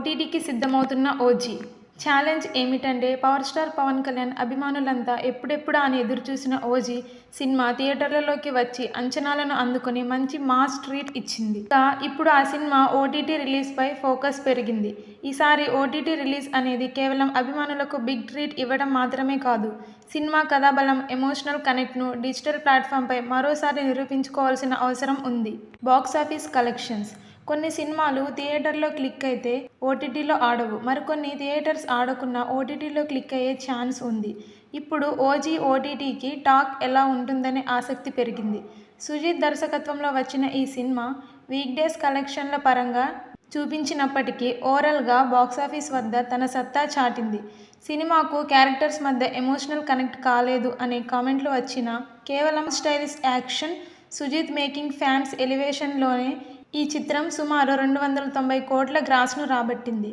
ఓటీటీకి సిద్ధమవుతున్న OG. Challenge ఏమిటంటే power star Pawan Kalyan అభిమానులంతా ఎప్పుడెప్పుడా అని ఎదురుచూసిన ఓజీ సినిమా థియేటర్లలోకి వచ్చి అంచనాలను అందుకొని మంచి మాస్ ట్రీట్ ఇచ్చింది. ఇప్పుడు ఆ సినిమా ఓటీటీ రిలీజ్పై ఫోకస్ పెరిగింది. ఈసారి ఓటీటీ రిలీజ్ అనేది కేవలం అభిమానులకు బిగ్ ట్రీట్ ఇవ్వడం మాత్రమే కాదు సినిమా కథాబలం ఎమోషనల్ కనెక్ట్ను డిజిటల్ ప్లాట్ఫామ్పై మరోసారి నిరూపించుకోవాల్సిన అవసరం ఉంది. బాక్సాఫీస్ కలెక్షన్స్ కొన్ని సినిమాలు థియేటర్లో క్లిక్ అయితే ఓటీటీలో ఆడవు. మరికొన్ని థియేటర్స్ ఆడకున్న ఓటీటీలో క్లిక్ అయ్యే ఛాన్స్ ఉంది. ఇప్పుడు ఓజీ ఓటీటీకి టాక్ ఎలా ఉంటుందనే ఆసక్తి పెరిగింది. సుజీత్ దర్శకత్వంలో వచ్చిన ఈ సినిమా వీక్డేస్ కలెక్షన్ల పరంగా చూపించినప్పటికీ ఓవరాల్గా బాక్సాఫీస్ వద్ద తన సత్తా చాటింది. సినిమాకు క్యారెక్టర్స్ మధ్య ఎమోషనల్ కనెక్ట్ కాలేదు అనే కామెంట్లు వచ్చినా కేవలం stylish action Sujeeth making fans ఎలివేషన్లోనే ఈ చిత్రం సుమారు రెండు వందల తొంభై కోట్ల గ్రాస్ను రాబట్టింది.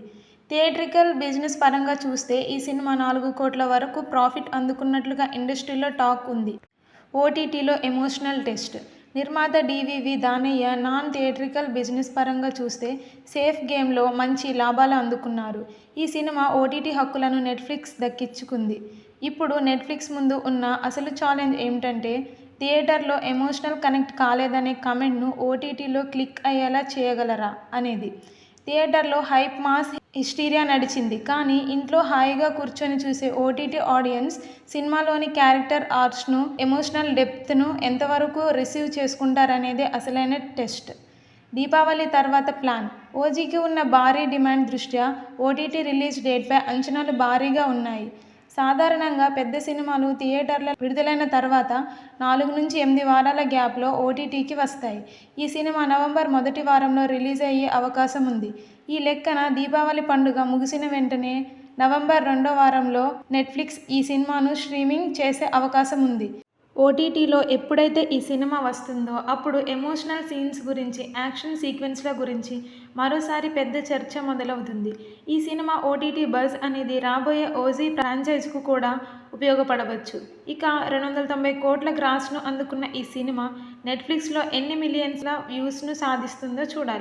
థియేట్రికల్ బిజినెస్ పరంగా చూస్తే ఈ సినిమా నాలుగు కోట్ల వరకు ప్రాఫిట్ అందుకున్నట్లుగా ఇండస్ట్రీలో టాక్ ఉంది. ఓటీటీలో ఎమోషనల్ టెస్ట్. నిర్మాత DVV Danayya non theatrical business పరంగా చూస్తే సేఫ్ గేమ్లో మంచి లాభాలు అందుకున్నారు. ఈ సినిమా ఓటీటీ హక్కులను నెట్ఫ్లిక్స్ దక్కించుకుంది. ఇప్పుడు నెట్ఫ్లిక్స్ ముందు ఉన్న అసలు ఛాలెంజ్ ఏమిటంటే థియేటర్లో ఎమోషనల్ కనెక్ట్ కాలేదనే కమెంట్ను ఓటీటీలో క్లిక్ అయ్యేలా చేయగలరా? అనేది. థియేటర్లో హైప్ మాస్ హిస్టీరియా నడిచింది. కానీ ఇంట్లో హాయిగా కూర్చొని చూసే ఓటీటీ ఆడియన్స్ సినిమాలోని క్యారెక్టర్ ఆర్ట్స్ను ఎమోషనల్ డెప్త్ను ఎంతవరకు రిసీవ్ చేసుకుంటారనేదే అసలైన టెస్ట్. దీపావళి తర్వాత ప్లాన్. ఓజీకి ఉన్న భారీ డిమాండ్ దృష్ట్యా ఓటీటీ రిలీజ్ డేట్పై అంచనాలు భారీగా ఉన్నాయి. సాధారణంగా పెద్ద సినిమాలు థియేటర్ల విడుదలైన తర్వాత నాలుగు నుంచి ఎనిమిది వారాల గ్యాప్లో ఓటీటీకి వస్తాయి. ఈ సినిమా నవంబర్ మొదటి వారంలో రిలీజ్ అయ్యే అవకాశం ఉంది. ఈ లెక్కన దీపావళి పండుగ ముగిసిన వెంటనే నవంబర్ రెండో వారంలో నెట్ఫ్లిక్స్ ఈ సినిమాను స్ట్రీమింగ్ చేసే అవకాశం ఉంది. ఓటీటీలో ఎప్పుడైతే ఈ సినిమా వస్తుందో అప్పుడు ఎమోషనల్ సీన్స్ గురించి యాక్షన్ సీక్వెన్స్ల గురించి మరోసారి పెద్ద చర్చ మొదలవుతుంది. ఈ సినిమా ఓటీటీ బజ్ అనేది రాబోయే ఓజీ ఫ్రాంచైజ్కు కూడా ఉపయోగపడవచ్చు. ఇక రెండు వందల తొంభై కోట్ల గ్రాస్ను అందుకున్న ఈ సినిమా నెట్ఫ్లిక్స్లో ఎన్ని మిలియన్స్ల వ్యూస్ను సాధిస్తుందో చూడాలి.